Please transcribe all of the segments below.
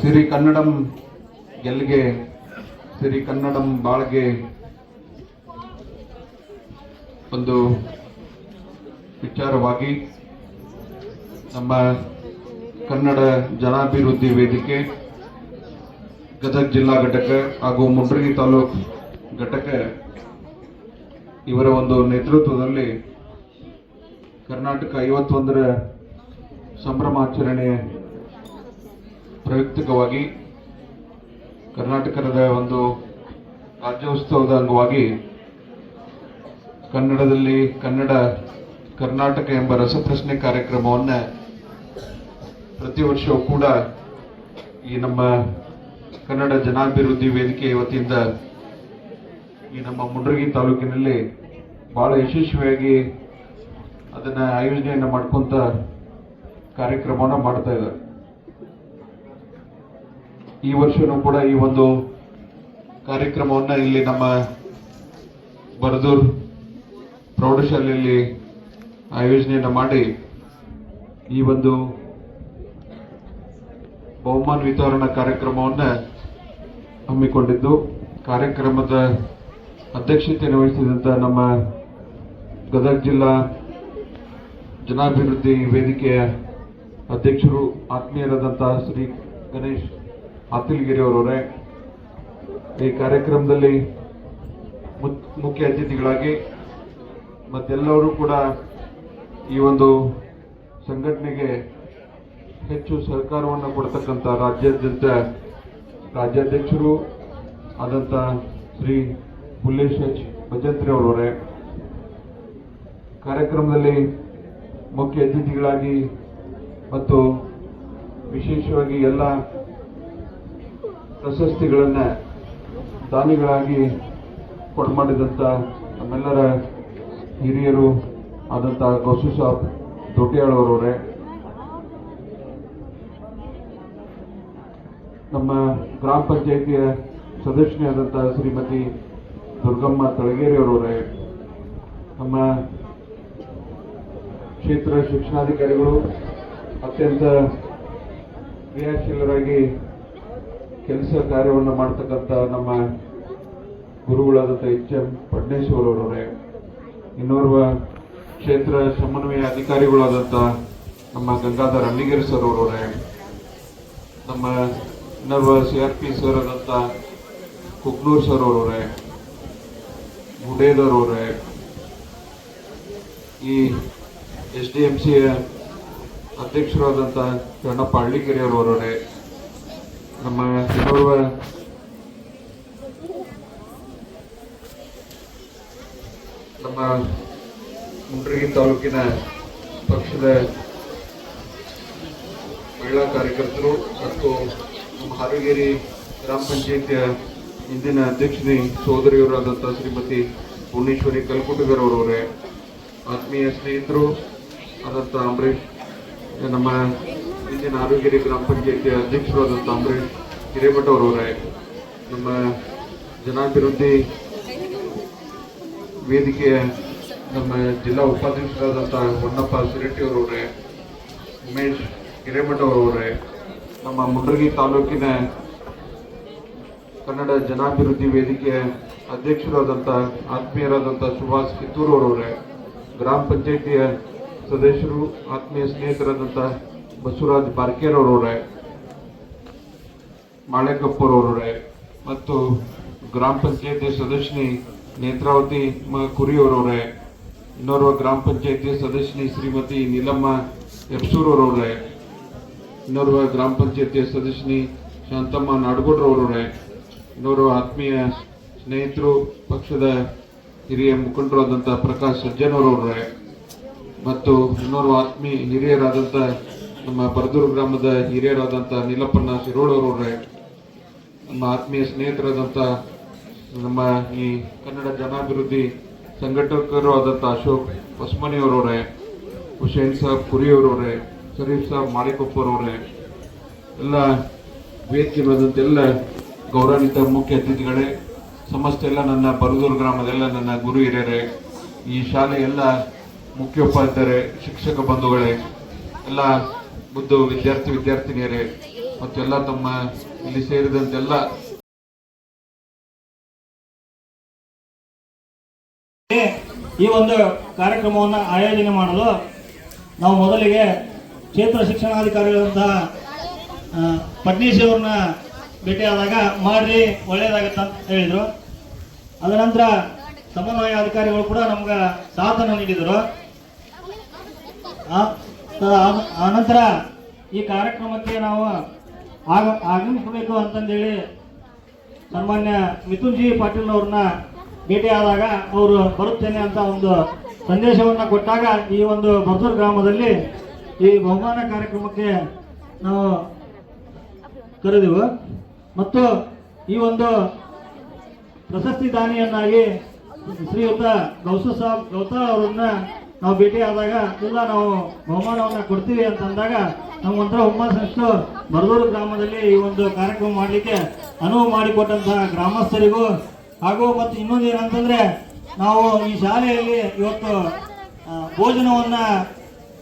ಸಿರಿ ಕನ್ನಡಂ ಗೆಲ್ಗೆ, ಸಿರಿ ಕನ್ನಡಂ ಬಾಳ್ಗೆ ಒಂದು ವಿಚಾರವಾಗಿ ನಮ್ಮ ಕನ್ನಡ ಜನಾಭಿವೃದ್ಧಿ ವೇದಿಕೆ, ಗದಗ ಜಿಲ್ಲಾ ಘಟಕ ಹಾಗೂ ಮುಂಡ್ರಗಿ ತಾಲೂಕು ಘಟಕ ಇವರ ಒಂದು ನೇತೃತ್ವದಲ್ಲಿ ಕರ್ನಾಟಕ ಐವತ್ತೊಂದರ ಸಂಭ್ರಮಾಚರಣೆ ಪ್ರಯುಕ್ತಕವಾಗಿ ಕರ್ನಾಟಕದ ಒಂದು ರಾಜ್ಯೋತ್ಸವದ ಅಂಗವಾಗಿ ಕನ್ನಡದಲ್ಲಿ ಕನ್ನಡ ಕರ್ನಾಟಕ ಎಂಬ ರಸಪ್ರಶ್ನೆ ಕಾರ್ಯಕ್ರಮವನ್ನು ಪ್ರತಿ ವರ್ಷವೂ ಕೂಡ ಈ ನಮ್ಮ ಕನ್ನಡ ಜನಾಭಿವೃದ್ಧಿ ವೇದಿಕೆ ವತಿಯಿಂದ ಈ ನಮ್ಮ ಮುಂಡ್ರಗಿ ತಾಲೂಕಿನಲ್ಲಿ ಬಹಳ ಯಶಸ್ವಿಯಾಗಿ ಅದನ್ನ ಆಯೋಜನೆಯನ್ನ ಮಾಡ್ಕೊಂತ ಕಾರ್ಯಕ್ರಮವನ್ನ ಮಾಡ್ತಾ ಇದ್ದಾರೆ. ಈ ವರ್ಷನೂ ಕೂಡ ಈ ಒಂದು ಕಾರ್ಯಕ್ರಮವನ್ನ ಇಲ್ಲಿ ನಮ್ಮ ಬರದೂರ್ ಪ್ರೌಢಶಾಲೆಯಲ್ಲಿ ಆಯೋಜನೆಯನ್ನ ಮಾಡಿ ಈ ಒಂದು ಬಹುಮಾನ ವಿತರಣಾ ಕಾರ್ಯಕ್ರಮವನ್ನ ಹಮ್ಮಿಕೊಂಡಿದ್ದು, ಕಾರ್ಯಕ್ರಮದ ಅಧ್ಯಕ್ಷತೆಯನ್ನು ವಹಿಸಿದಂತ ನಮ್ಮ ಗದಗ ಜಿಲ್ಲಾ ಜನಾಭಿವೃದ್ಧಿ ವೇದಿಕೆಯ ಅಧ್ಯಕ್ಷರು ಆತ್ಮೀಯರಾದಂತಹ ಶ್ರೀ ಗಣೇಶ್ ಆತಿಲ್ಗಿರಿ ಅವರವರೇ ಈ ಕಾರ್ಯಕ್ರಮದಲ್ಲಿ ಮುಖ್ಯ ಅತಿಥಿಗಳಾಗಿ ಮತ್ತೆಲ್ಲರೂ ಕೂಡ ಈ ಒಂದು ಸಂಘಟನೆಗೆ ಹೆಚ್ಚು ಸಹಕಾರವನ್ನು ಕೊಡ್ತಕ್ಕಂಥ ರಾಜ್ಯಾದ್ಯಂತ ರಾಜ್ಯಾಧ್ಯಕ್ಷರು ಆದಂಥ ಶ್ರೀ ಬುಲ್ಲೇಶ್ ಎಚ್ ಭಜಂತ್ರಿ ಅವರವರೇ. ಕಾರ್ಯಕ್ರಮದಲ್ಲಿ ಮುಖ್ಯ ಅತಿಥಿಗಳಾಗಿ ಮತ್ತು ವಿಶೇಷವಾಗಿ ಎಲ್ಲ ಪ್ರಶಸ್ತಿಗಳನ್ನ ದಾನಿಗಳಾಗಿ ಕೊಡ್ಮಾಡಿದಂಥ ನಮ್ಮೆಲ್ಲರ ಹಿರಿಯರು ಆದಂಥ ಗೋಸು ಸಾಬ್ ದೊಡ್ಡಿಯಾಳ್ ಅವರವರೇ. ನಮ್ಮ ಗ್ರಾಮ ಪಂಚಾಯಿತಿಯ ಆದಂತಹ ಶ್ರೀಮತಿ ದುರ್ಗಮ್ಮ ತಳಗೇರಿಯವರವರೇ ನಮ್ಮ ಕ್ಷೇತ್ರ ಶಿಕ್ಷಣಾಧಿಕಾರಿಗಳು ಅತ್ಯಂತ ಕ್ರಿಯಾಶೀಲರಾಗಿ ಕೆಲಸ ಕಾರ್ಯವನ್ನು ಮಾಡ್ತಕ್ಕಂಥ ನಮ್ಮ ಗುರುಗಳಾದಂಥ ಎಚ್ ಎಂ ಪಡ್ನೇಶ್ವರ್ ಅವರವರೇ, ಇನ್ನೋರ್ವ ಕ್ಷೇತ್ರ ಸಮನ್ವಯ ಅಧಿಕಾರಿಗಳಾದಂಥ ನಮ್ಮ ಗಂಗಾಧರ್ ಅಣ್ಣಿಗೇರ್ ಸರ್ ಅವರವರೇ, ನಮ್ಮ ಇನ್ನೋರ್ವ ಸಿ ಆರ್ ಪಿ ಸರ್ ಆದಂಥ ಕುಕ್ನೂರ್ ಸರ್ ಅವರವರೇ ಗುಡೇದರ್ ಅವರೇ, ಈ ಎಸ್ ಡಿ ಎಂ ಸಿಯ ಅಧ್ಯಕ್ಷರಾದಂಥ ಶರಣಪ್ಪ ಅವರವರೇ ನಮ್ಮ ಇನ್ನೋರ್ವ ನಮ್ಮ ಮುಂಡ್ರಿಗಿ ತಾಲೂಕಿನ ಪಕ್ಷದ ಮಹಿಳಾ ಕಾರ್ಯಕರ್ತರು ಮತ್ತು ನಮ್ಮ ಹಾರಗೇರಿ ಗ್ರಾಮ ಪಂಚಾಯಿತಿಯ ಹಿಂದಿನ ಅಧ್ಯಕ್ಷನಿ ಸೋದರಿಯವರಾದಂಥ ಶ್ರೀಮತಿ ಭುವನೇಶ್ವರಿ ಕಲ್ಕುಟಗರ್ ಅವರವರೇ ಆತ್ಮೀಯ ಸ್ನೇಹಿತರು ಆದಂಥ ಅಂಬರೀಷ್ ನಮ್ಮ ಇಂದಿನ ಆರೋಗ್ಯರಿ ಗ್ರಾಮ ಪಂಚಾಯಿತಿಯ ಅಧ್ಯಕ್ಷರಾದಂತ ಅಂಬರೀಶ್ ಹಿರೇಮಠ ಅವರವರೇ ನಮ್ಮ ಜನಾಭಿವೃದ್ಧಿ ವೇದಿಕೆಯ ನಮ್ಮ ಜಿಲ್ಲಾ ಉಪಾಧ್ಯಕ್ಷರಾದಂಥ ಹೊನ್ನಪ್ಪ ಸಿರಟ್ಟಿ ಅವರವರೇ ಉಮೇಶ್ ಹಿರೇಮಠ ಅವರವರೇ ನಮ್ಮ ಮುಂಡರಗಿ ತಾಲೂಕಿನ ಕನ್ನಡ ಜನಾಭಿವೃದ್ಧಿ ವೇದಿಕೆಯ ಅಧ್ಯಕ್ಷರಾದಂಥ, ಆತ್ಮೀಯರಾದಂಥ ಸುಭಾಷ್ ಅವರವರೇ ಗ್ರಾಮ ಪಂಚಾಯಿತಿಯ ಸದಸ್ಯರು, ಆತ್ಮೀಯ ಸ್ನೇಹಿತರಾದಂತಹ ಬಸವರಾಜ್ ಬಾರ್ಕೇರ್ ಅವರವರೇ ಮಾಳೆಕಪ್ಪರವರವರೇ ಮತ್ತು ಗ್ರಾಮ ಪಂಚಾಯತಿ ಸದಸ್ಯನಿ ನೇತ್ರಾವತಿ ಮ ಕುರಿಯವರವರೇ, ಇನ್ನೋರ್ವ ಗ್ರಾಮ ಪಂಚಾಯತಿ ಸದಸ್ಯನಿ ಶ್ರೀಮತಿ ನೀಲಮ್ಮ ಎಪ್ಸೂರವರವರೇ, ಇನ್ನೋರ್ವ ಗ್ರಾಮ ಪಂಚಾಯಿತಿ ಸದಸ್ಯನಿ ಶಾಂತಮ್ಮ ನಾಡಗೌಡ್ರವರವರೇ, ಇನ್ನೋರ್ವ ಆತ್ಮೀಯ ಸ್ನೇಹಿತರು, ಪಕ್ಷದ ಹಿರಿಯ ಮುಖಂಡರಾದಂಥ ಪ್ರಕಾಶ್ ಸಜ್ಜನವರವರೇ ಮತ್ತು ಇನ್ನೋರ್ವ ಆತ್ಮೀಯ ಹಿರಿಯರಾದಂಥ ನಮ್ಮ ಬರದೂರು ಗ್ರಾಮದ ಹಿರಿಯರಾದಂಥ ನೀಲಪ್ಪನ ಶಿರೋಳವರವರೇ ನಮ್ಮ ಆತ್ಮೀಯ ಸ್ನೇಹಿತರಾದಂಥ ನಮ್ಮ ಈ ಕನ್ನಡ ಜನಾಭಿವೃದ್ಧಿ ಸಂಘಟಕರು ಆದಂಥ ಅಶೋಕ್ ಹೊಸ್ಮನಿಯವರವರೇ, ಹುಸೇನ್ ಸಾಬ್ ಕುರಿಯವರವರೇ, ಶರೀಫ್ ಸಾಬ್ ಮಾಳಿಕೊಪ್ಪರವರೇ ಎಲ್ಲ ವೇದಿಕೆ ಎಲ್ಲ ಗೌರವಾನ್ವಿತ ಮುಖ್ಯ ಅತಿಥಿಗಳೇ, ಸಮಸ್ತ ಎಲ್ಲ ನನ್ನ ಬರದೂರು ಗ್ರಾಮದೆಲ್ಲ ನನ್ನ ಗುರು ಹಿರಿಯರೇ, ಈ ಶಾಲೆ ಎಲ್ಲ ಮುಖ್ಯೋಪಾಧ್ಯಾಯರೇ, ಶಿಕ್ಷಕ ಬಂಧುಗಳೇ, ಎಲ್ಲ ಮುದ್ದು ವಿದ್ಯಾರ್ಥಿ ವಿದ್ಯಾರ್ಥಿನಿಯರೇ ಮತ್ತು ಎಲ್ಲ ತಮ್ಮ ಇಲ್ಲಿ ಸೇರಿದಂತೆಲ್ಲ ಈ ಒಂದು ಕಾರ್ಯಕ್ರಮವನ್ನು ಆಯೋಜನೆ ಮಾಡಲು ನಾವು ಮೊದಲಿಗೆ ಕ್ಷೇತ್ರ ಶಿಕ್ಷಣಾಧಿಕಾರಿಗಳಂತಹ ಪಟ್ನೀಶಿಯವ್ರನ್ನ ಭೇಟಿಯಾದಾಗ ಮಾಡ್ರಿ, ಒಳ್ಳೇದಾಗತ್ತ ಅಂತ ಹೇಳಿದರು. ಅದ ನಂತರ ಸಮನ್ವಯ ಅಧಿಕಾರಿಗಳು ಕೂಡ ನಮ್ಗೆ ಸಾಥನ್ನು ನೀಡಿದರು. ಆನಂತರ ಈ ಕಾರ್ಯಕ್ರಮಕ್ಕೆ ನಾವು ಆಗ, ಆಗಮಿಸಬೇಕು ಅಂತಂದೇಳಿ ಸನ್ಮಾನ್ಯ ಮಿಥುನ್ ಜಿ ಪಾಟೀಲ್ ಅವ್ರನ್ನ ಭೇಟಿಯಾದಾಗ ಅವರು ಬರುತ್ತೇನೆ ಅಂತ ಒಂದು ಸಂದೇಶವನ್ನ ಕೊಟ್ಟಾಗ ಈ ಒಂದು ಬರ್ಸೂರ್ ಗ್ರಾಮದಲ್ಲಿ ಈ ಬಹುಮಾನ ಕಾರ್ಯಕ್ರಮಕ್ಕೆ ನಾವು ಕರೆದೆವು. ಮತ್ತು ಈ ಒಂದು ಪ್ರಶಸ್ತಿ ದಾನಿಯನ್ನಾಗಿ ಶ್ರೀಯುತ ಗೌಸ ಸಾಬ್, ಗೌತ ಅವರನ್ನ ನಾವು ಆದಾಗ ಇಲ್ಲ ನಾವು ಬಹುಮಾನವನ್ನ ಕೊಡ್ತೀವಿ ಅಂತ ಅಂದಾಗ ನಮ್ಗೆ ಒಂಥರ ಹುಮ್ಮಸ್ಸು ಬರದೂರು ಗ್ರಾಮದಲ್ಲಿ ಈ ಒಂದು ಕಾರ್ಯಕ್ರಮ ಮಾಡಲಿಕ್ಕೆ ಅನುವು ಮಾಡಿಕೊಟ್ಟಂತಹ ಗ್ರಾಮಸ್ಥರಿಗೂ ಹಾಗೂ ಮತ್ತು ಇನ್ನೊಂದು ಏನಂತಂದ್ರೆ ನಾವು ಈ ಶಾಲೆಯಲ್ಲಿ ಇವತ್ತು ಭೋಜನವನ್ನು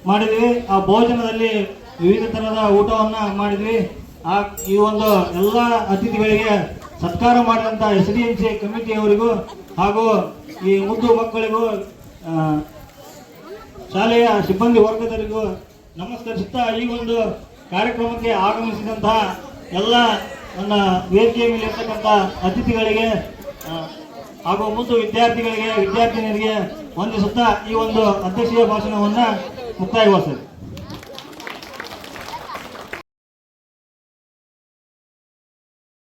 ಮಾಡಿದ್ವಿ. ಆ ಭೋಜನದಲ್ಲಿ ವಿವಿಧ ತರಹದ ಊಟವನ್ನ ಮಾಡಿದ್ವಿ. ಆ, ಈ ಒಂದು ಎಲ್ಲ ಅತಿಥಿಗಳಿಗೆ ಸತ್ಕಾರ ಮಾಡಿದಂಥ ಎಸ್ ಡಿ ಎಂ ಸಿ ಕಮಿಟಿಯವರಿಗೂ ಹಾಗೂ ಈ ಮುದ್ದು ಮಕ್ಕಳಿಗೂ ಶಾಲೆಯ ಸಿಬ್ಬಂದಿ ವರ್ಗದವರಿಗೂ ನಮಸ್ಕರಿಸುತ್ತಾ ಈ ಒಂದು ಕಾರ್ಯಕ್ರಮಕ್ಕೆ ಆಗಮಿಸಿದಂತಹ ಎಲ್ಲ ನನ್ನ ವೇದಿಕೆಯ ಮೇಲೆ ಇರ್ತಕ್ಕಂಥ ಅತಿಥಿಗಳಿಗೆ ಹಾಗೂ ಮುಂದೆ ವಿದ್ಯಾರ್ಥಿಗಳಿಗೆ, ವಿದ್ಯಾರ್ಥಿನಿಯರಿಗೆ ವಂದಿಸುತ್ತಾ ಈ ಒಂದು ಅಧ್ಯಕ್ಷೀಯ ಭಾಷಣವನ್ನು ಮುಕ್ತಾಯಗೊಳಿಸ್ತೇನೆ.